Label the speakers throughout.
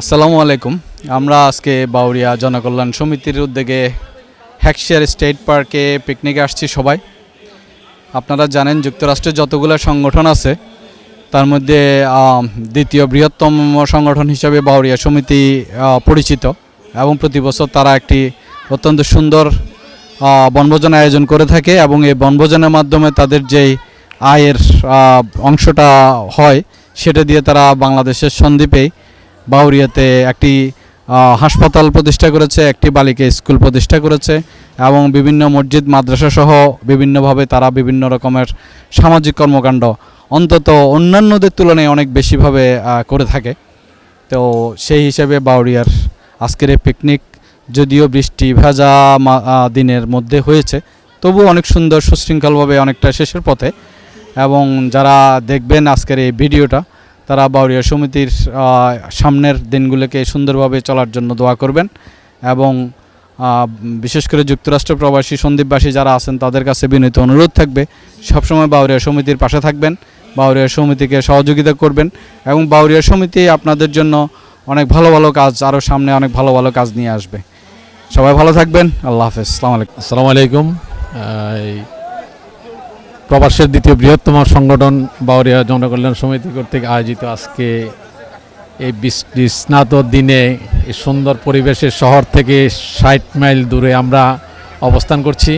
Speaker 1: আসসালামু আলাইকুম। আমরা আজকে বাউরিয়া জনকল্যাণ সমিতির উদ্যোগে হ্যাকশিয়ার স্টেট পার্কে পিকনিকে আসছি সবাই। আপনারা জানেন যুক্তরাষ্ট্রের যতগুলো সংগঠন আছে, তার মধ্যে দ্বিতীয় বৃহত্তম সংগঠন হিসাবে বাউরিয়া সমিতি পরিচিত এবং প্রতি বছর তারা একটি অত্যন্ত সুন্দর বনভোজন আয়োজন করে থাকে এবং এই বনভোজনের মাধ্যমে তাদের যেই আয়ের অংশটা হয়, সেটা দিয়ে তারা বাংলাদেশের সন্দ্বীপেই বাউরিয়াতে একটি হাসপাতাল প্রতিষ্ঠা করেছে, একটি বালিকা স্কুল প্রতিষ্ঠা করেছে এবং বিভিন্ন মসজিদ, মাদ্রাসা সহ বিভিন্নভাবে তারা বিভিন্ন রকমের সামাজিক কর্মকাণ্ড, অন্তত অন্যান্যদের তুলনায় অনেক বেশিভাবে করে থাকে। তো সেই হিসেবে বাউরিয়ার আজকের এই পিকনিক যদিও বৃষ্টি ভেজা দিনের মধ্যে হয়েছে, তবু অনেক সুন্দর সুশৃঙ্খলভাবে অনেকটা শেষের পথে এবং যারা দেখবেন আজকের এই ভিডিওটা তারা বাউরিয়া সমিতির সামনের দিনগুলোকে সুন্দরভাবে চলার জন্য দোয়া করবেন এবং বিশেষ করে যুক্তরাষ্ট্র প্রবাসী সন্দীপবাসী যারা আছেন, তাদের কাছে বিনীত অনুরোধ থাকবে, সবসময় বাউরিয়া সমিতির পাশে থাকবেন, বাউরিয়া সমিতিকে সহযোগিতা করবেন এবং বাউরিয়া সমিতি আপনাদের জন্য অনেক ভালো ভালো কাজ আরও সামনে অনেক ভালো ভালো কাজ নিয়ে আসবে। সবাই ভালো থাকবেন, আল্লাহ হাফেজ আসসালামু আলাইকুম।
Speaker 2: আসসালামু আলাইকুম। প্রবাসের দ্বিতীয় বৃহত্তম সংগঠন বাউরিয়া জনকল্যাণ সমিতি কর্তৃক আয়োজিত আজকে এই বৃষ্টি স্নাত দিনে এই সুন্দর পরিবেশের শহর থেকে ষাট মাইল দূরে আমরা অবস্থান করছি।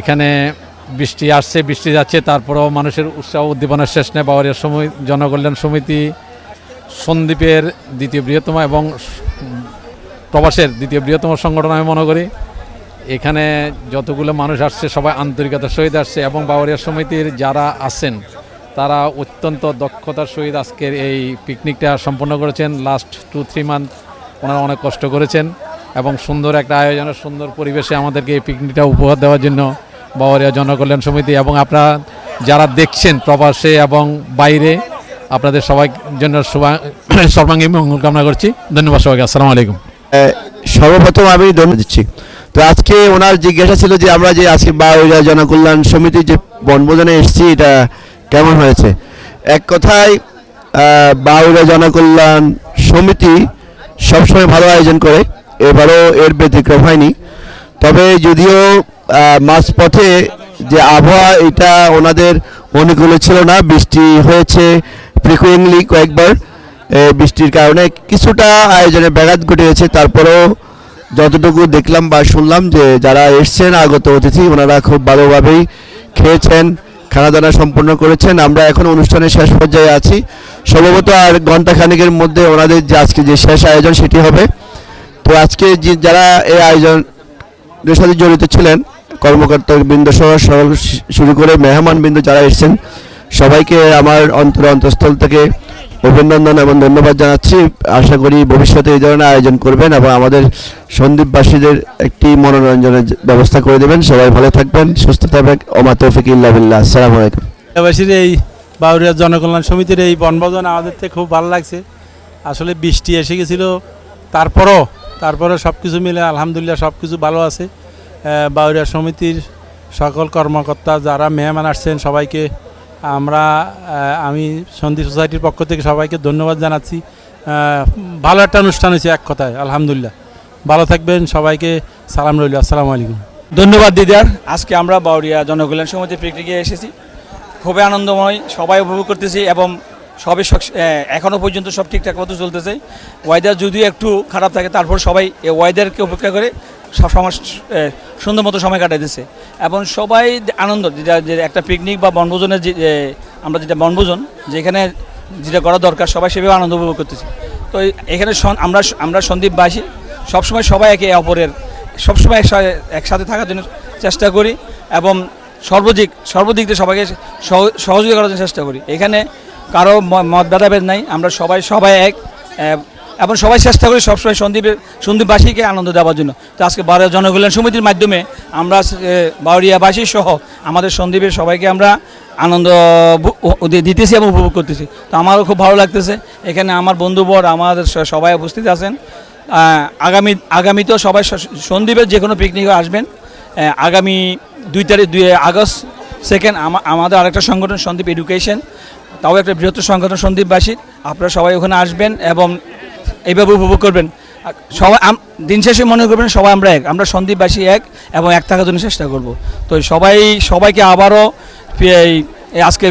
Speaker 2: এখানে বৃষ্টি আসছে, বৃষ্টি যাচ্ছে, তারপরেও মানুষের উৎসাহ উদ্দীপনার শেষ নেই। বাউরিয়া সময়, জনকল্যাণ সমিতি সন্দ্বীপের দ্বিতীয় বৃহত্তম এবং প্রবাসের দ্বিতীয় বৃহত্তম সংগঠন আমি মনে করি। এখানে যতগুলো মানুষ আসছে, সবাই আন্তরিকতার সহিত আসছে এবং বাউরিয়া সমিতির যারা আছেন, তারা অত্যন্ত দক্ষতার সহিত আজকের এই পিকনিকটা সম্পন্ন করেছেন। লাস্ট টু থ্রি মান্থ ওনারা অনেক কষ্ট করেছেন এবং সুন্দর একটা আয়োজনের সুন্দর পরিবেশে আমাদেরকে এই পিকনিকটা উপহার দেওয়ার জন্য বাউরিয়া জনকল্যাণ সমিতি এবং আপনারা যারা দেখছেন প্রবাসে এবং বাইরে, আপনাদের সবাই জন্য সর্বাঙ্গীন মঙ্গল কামনা করছি। ধন্যবাদ সবাইকে, আসসালামু আলাইকুম।
Speaker 3: সর্বপ্রথম আমি ধন্যবাদ দিচ্ছি। তো আজকে ওনার জিজ্ঞাসা ছিল যে আমরা যে আজকে বাউরিয়া জনকল্যাণ সমিতির যে বনভোজনে এসেছি এটা কেমন হয়েছে? এক কথায় আহ, বাউরিয়া জনকল্যাণ সমিতি সবসময় ভালো আয়োজন করে এবারও এর ব্যতিক্রম হয়নি। তবে যদিও মাঝপথে যে আবহাওয়া এটা ওনাদের অনুকূলে ছিল না। বৃষ্টি হয়েছে ফ্রিকুয়েন্টলি কয়েকবার। বৃষ্টির কারণে কিছুটা আয়োজনে ব্যাঘাত ঘটেছে তারপরেও যতটুকু দেখলাম বা শুনলাম যে যারা এসছেন, আগত অতিথি, ওনারা খুব ভালোভাবেই খেয়েছেন খানা দানা সম্পন্ন করেছেন। আমরা এখন অনুষ্ঠানের শেষ পর্যায়ে আছি। সম্ভবত আর ঘণ্টা খানিকের মধ্যে ওনাদের যে আজকে যে শেষ আয়োজন সেটি হবে। তো আজকে যে যারা এই আয়োজনের সাথে জড়িত ছিলেন কর্মকর্তা বৃন্দ সহ- শুরু করে মেহমান বৃন্দ যারা এসেছেন, সবাইকে আমার অন্তর অন্তঃস্থল থেকে অভিনন্দন, এবং ধন্যবাদ জানাচ্ছি। আশা করি ভবিষ্যতে এই ধরনের আয়োজন করবেন এবং আমাদের সন্দীপবাসীদের একটি মনোরঞ্জনের ব্যবস্থা করে দেবেন। সবাই ভালো থাকবেন, সুস্থ থাকবেন। ওমা তৌফিক ইল্লা বিল্লাহ। আসসালামু আলাইকুম।
Speaker 4: এই বাউরিয়া জনকল্যাণ সমিতির এই বনভোজন আমাদের থেকে খুব ভালো লাগছে। আসলে বৃষ্টি এসে গেছিল, তারপরও তারপরে সব কিছু মিলে আলহামদুলিল্লাহ সব কিছু ভালো আছে। বাউরিয়া সমিতির সকল কর্মকর্তা যারা মেহমান আসছেন, সবাইকে আমরা আমি সন্ধি সোসাইটির পক্ষ থেকে সবাইকে ধন্যবাদ জানাচ্ছি। ভালো একটা অনুষ্ঠান হয়েছে এক কথায়, আলহামদুলিল্লাহ। ভালো থাকবেন, সবাইকে সালাম রইল, আসসালামু আলাইকুম।
Speaker 5: ধন্যবাদ, দিদার। আজকে আমরা বাউরিয়া জনকল্যাণ সমিতির পিকনিকে এসেছি। খুবই আনন্দময়, সবাই উপভোগ করতেছি এবং সবই সক- এ, এখনও পর্যন্ত সব ঠিকঠাক মতো চলতেছে। ওয়েদার যদিও একটু খারাপ থাকে তারপর সবাই এই ওয়েদারকে উপেক্ষা করে সব সুন্দর মতো সময় কাটাইতেছে। এবং সবাই আনন্দ যেটা যে একটা পিকনিক বা বনভোজনের যে আমরা যেটা বনভোজন যেখানে যেটা করা দরকার সবাই সেভাবে আনন্দ উপভোগ করতেছি। তো এখানে আমরা আমরা সন্দীপবাসী সবসময় সবাই একে অপরের সবসময় একসাথে একসাথে থাকার জন্য চেষ্টা করি এবং সর্বদিক সর্বদিক দিয়ে সবাইকে সহ- সহযোগিতা করার জন্য চেষ্টা করি। এখানে কারও মত ভেদাভেদ নাই, আমরা সবাই সবাই এক। এবং সবাই চেষ্টা করি সবসময় সন্দীপের, সন্দীপবাসীকে আনন্দ দেওয়ার জন্য। তো আজকে বারো জনকল্যাণ সমিতির মাধ্যমে আমরা বাউরিয়াবাসী সহ আমাদের সন্দীপের সবাইকে আমরা আনন্দ দিতেছি এবং উপভোগ করতেছি। তো আমারও খুব ভালো লাগতেছে। এখানে আমার বন্ধুবর, আমাদের সবাই উপস্থিত আছেন। আগামী, আগামীতেও সবাই সন্দীপের যে কোনো পিকনিকে আসবেন। আগামী দুই তারিখ, দুই আগস্ট সেকেন্ড আমাদের আরেকটা সংগঠন, সন্দীপ এডুকেশন তাও একটা বৃহত্তর সংগঠন সন্দীপবাসী আপনারা সবাই ওখানে আসবেন এবং এইভাবে উপভোগ করবেন। সবাই দিন শেষে মনে করবেন সবাই আমরা এক। আমরা সন্দীপবাসী এক এবং এক থাকার জন্য চেষ্টা করব। তো সবাই, সবাইকে আবারও আজকে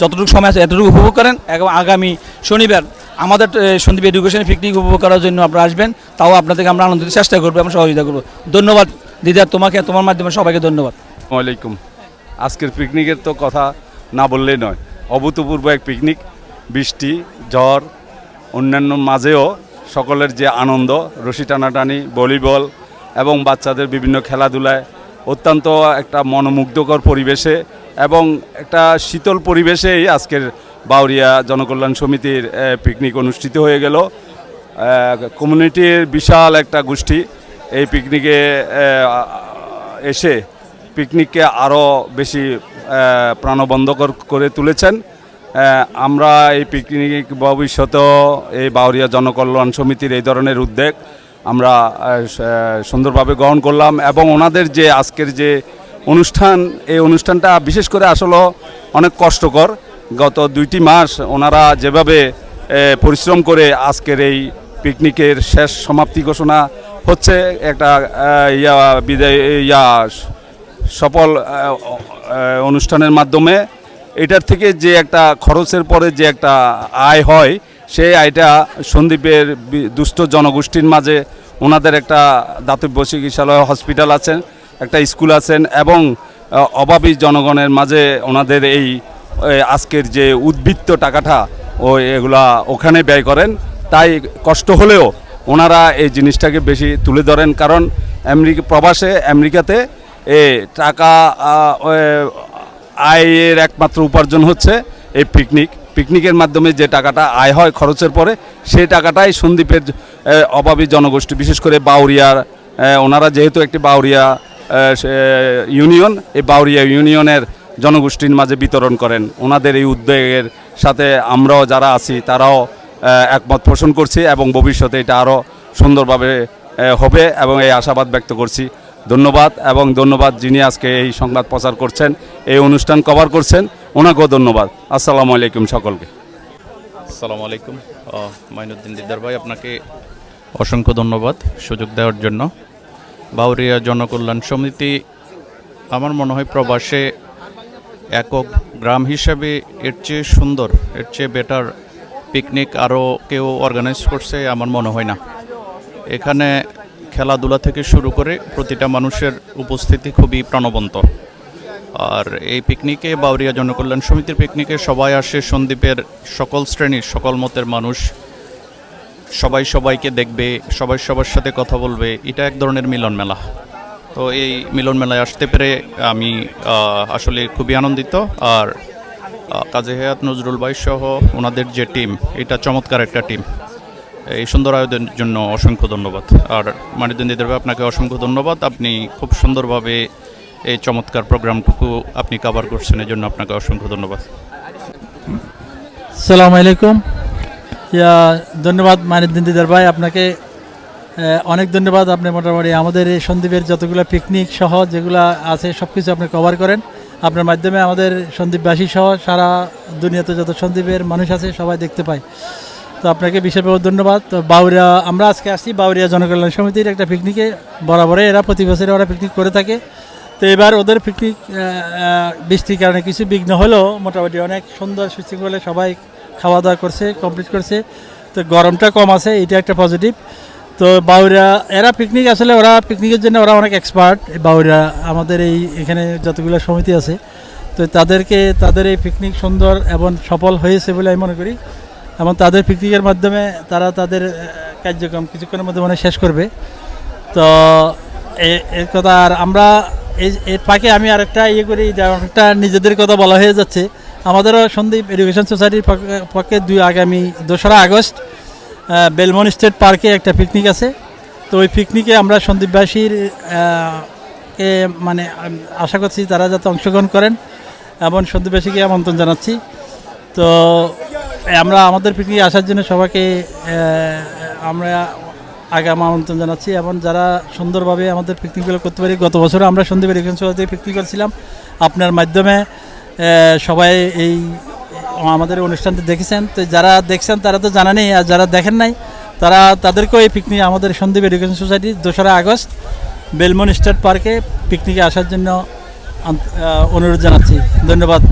Speaker 5: যতটুকু সময় আছে এতটুকু উপভোগ করেন এবং আগামী শনিবার আমাদের সন্দীপ এডুকেশন পিকনিক উপভোগ করার জন্য আপনারা আসবেন। তাও আপনাদেরকে আমরা আনন্দ চেষ্টা করব এবং সহযোগিতা করব। ধন্যবাদ। দিদা, তোমাকে তোমার মাধ্যমে সবাইকে ধন্যবাদ।
Speaker 6: আসসালামাইকুম আজকের পিকনিকের তো কথা না বললেই নয়। অভূতপূর্ব এক পিকনিক বৃষ্টি, ঝড়, অন্যান্য মাঝেও সকলের যে আনন্দ, রশি টানাটানি, ভলিবল এবং বাচ্চাদের বিভিন্ন খেলাধুলায় অত্যন্ত একটা মনোমুগ্ধকর পরিবেশে এবং একটা শীতল পরিবেশেই আজকের বাউরিয়া জনকল্যাণ সমিতির পিকনিক অনুষ্ঠিত হয়ে গেল। কমিউনিটির বিশাল একটা গোষ্ঠী এই পিকনিকে এসে পিকনিককে আরও বেশি প্রাণবন্ধকর করে তুলেছেন। আমরা এই পিকনিক ভবিষ্যতেও এই বাউরিয়া জনকল্যাণ সমিতির এই ধরনের উদ্যোগ আমরা সুন্দরভাবে গ্রহণ করলাম এবং ওনাদের যে আজকের যে অনুষ্ঠান, এই অনুষ্ঠানটা বিশেষ করে আসলে অনেক কষ্টকর। গত দুইটি মাস ওনারা যেভাবে পরিশ্রম করে আজকের এই পিকনিকের শেষ সমাপ্তি ঘোষণা হচ্ছে, একটা ইয়া, বিদায়, ইয়া সফল অনুষ্ঠানের মাধ্যমে এটার থেকে যে একটা খরচের পরে যে একটা আয় হয়, সেই আয়টা সন্দীপের দুস্থ জনগোষ্ঠীর মাঝে ওনাদের একটা দাতব্য চিকিৎসালয়, হসপিটাল আছেন, একটা স্কুল আছেন এবং অভাবী জনগণের মাঝে ওনাদের এই আজকের যে উদ্বৃত্ত টাকাটা, ও এগুলা ওখানে ব্যয় করেন। তাই কষ্ট হলেও ওনারা এই জিনিসটাকে বেশি তুলে ধরেন। কারণ আমেরিকা, প্রবাসে আমেরিকাতে এ টাকা আয়ের একমাত্র উপার্জন হচ্ছে এই পিকনিক পিকনিকের মাধ্যমে যে টাকাটা আয় হয় খরচের পরে, সেই টাকাটাই সন্দ্বীপের অভাবী জনগোষ্ঠী, বিশেষ করে বাউরিয়ার ওনারা যেহেতু একটি বাউরিয়া ইউনিয়ন, এই বাউরিয়া ইউনিয়নের জনগোষ্ঠীর মাঝে বিতরণ করেন। ওনাদের এই উদ্যোগের সাথে আমরাও যারা আছি, তারাও একমত পোষণ করছি এবং ভবিষ্যতে এটা আরও সুন্দরভাবে হবে এবং এই আশাবাদ ব্যক্ত করছি। ধন্যবাদ এবং ধন্যবাদ যিনি আজকে এই সংবাদ প্রচার করছেন, এই অনুষ্ঠান কভার করছেন, ওনাকেও ধন্যবাদ। আসসালামু আলাইকুম সকলকে।
Speaker 7: আসসালামু আলাইকুম। মাইনুদ্দিন দিদার ভাই, আপনাকে অসংখ্য ধন্যবাদ সুযোগ দেওয়ার জন্য। বাউরিয়া জনকল্যাণ সমিতি আমার মনে হয় প্রবাসে একক গ্রাম হিসাবে এর চেয়ে সুন্দর, এর চেয়ে বেটার পিকনিক আরও কেউ অর্গানাইজ করছে, আমার মনে হয় না। এখানে খেলাধুলা থেকে শুরু করে প্রতিটা মানুষের উপস্থিতি খুবই প্রাণবন্ত। আর এই পিকনিকে বাউরিয়া জনকল্যাণ সমিতির পিকনিকে সবাই আসে সন্দ্বীপের সকল শ্রেণির, সকল মতের মানুষ। সবাই সবাইকে দেখবে, সবাই সবার সাথে কথা বলবে। এটা এক ধরনের মিলন মেলা। তো এই মিলন মেলায় আসতে পেরে আমি আসলে খুবই আনন্দিত। আর কাজী হায়াত নজরুল ভাই সহ ওনাদের যে টিম, এটা চমৎকার একটা টিম। এই সুন্দর আয়োজনের জন্য অসংখ্য ধন্যবাদ। আর মানিদ্দিন দিদের ভাই আপনাকে অসংখ্য ধন্যবাদ। আপনি খুব সুন্দরভাবে এই চমৎকার প্রোগ্রামটুকু আপনি কভার করছেন এই জন্য আপনাকে অসংখ্য ধন্যবাদ।
Speaker 8: সালাম আলাইকুম। ইয়া, ধন্যবাদ মানিদ্দিন দিদার ভাই, আপনাকে অনেক ধন্যবাদ। আপনি মোটামুটি আমাদের এই সন্দীপের যতগুলো পিকনিক সহ যেগুলো আছে সব কিছু আপনি কভার করেন। আপনার মাধ্যমে আমাদের সন্দীপবাসী সহ সারা দুনিয়াতে যত সন্দীপের মানুষ আছে, সবাই দেখতে পায়। তো আপনাকে বিশেষভাবে ধন্যবাদ। তো বাউরিয়া, আমরা আজকে আসছি বাউরিয়া জনকল্যাণ সমিতির একটা পিকনিকে বরাবরে এরা প্রতি বছরে ওরা পিকনিক করে থাকে। তো এবার ওদের পিকনিক বৃষ্টির কারণে কিছু বিঘ্ন হলেও মোটামুটি অনেক সুন্দর সুশৃঙ্খলে সবাই খাওয়া দাওয়া করছে কমপ্লিট করছে। তো গরমটা কম আছে, এটা একটা পজিটিভ তো বাউরা এরা পিকনিক আসলে ওরা পিকনিকের জন্য ওরা অনেক এক্সপার্ট বাউরা আমাদের এই এখানে যতগুলো সমিতি আছে। তো তাদেরকে, তাদের এই পিকনিক সুন্দর এবং সফল হয়েছে বলে আমি মনে করি। এবং তাদের পিকনিকের মাধ্যমে তারা তাদের কার্যক্রম কিছুক্ষণের মধ্যে মানে শেষ করবে। তো এর কথা আর আমরা এই, এর ফাঁকে আমি আরেকটা ইয়ে করি একটা নিজেদের কথা বলা হয়ে যাচ্ছে। আমাদেরও সন্দীপ এডুকেশন সোসাইটির পক্ষে- দুই আগামী দোসরা আগস্ট বেলমন স্টেট পার্কে একটা পিকনিক আছে। তো ওই পিকনিকে আমরা সন্দীপবাসীর কে মানে আশা করছি তারা যাতে অংশগ্রহণ করেন এবং সন্দীপবাসীকে আমন্ত্রণ জানাচ্ছি। তো আমরা আমাদের পিকনিকে আসার জন্য সবাইকে আমরা আগাম আমন্ত্রণ জানাচ্ছি এবং যারা সুন্দরভাবে আমাদের পিকনিকগুলো করতে পারি, গত বছর আমরা সন্দীপ এডুকেশন সোসাইটি পিকনিক করেছিলাম। আপনার মাধ্যমে সবাই এই, আমাদের অনুষ্ঠানটি দেখেছেন। তো যারা দেখছেন, তারা তো জানা নেই, আর যারা দেখেন নাই, তারা, তাদেরকেও এই পিকনিক আমাদের সন্দীপ এডুকেশন সোসাইটি দোসরা আগস্ট বেলমন স্টেট পার্কে পিকনিকে আসার জন্য অনুরোধ জানাচ্ছি। ধন্যবাদ।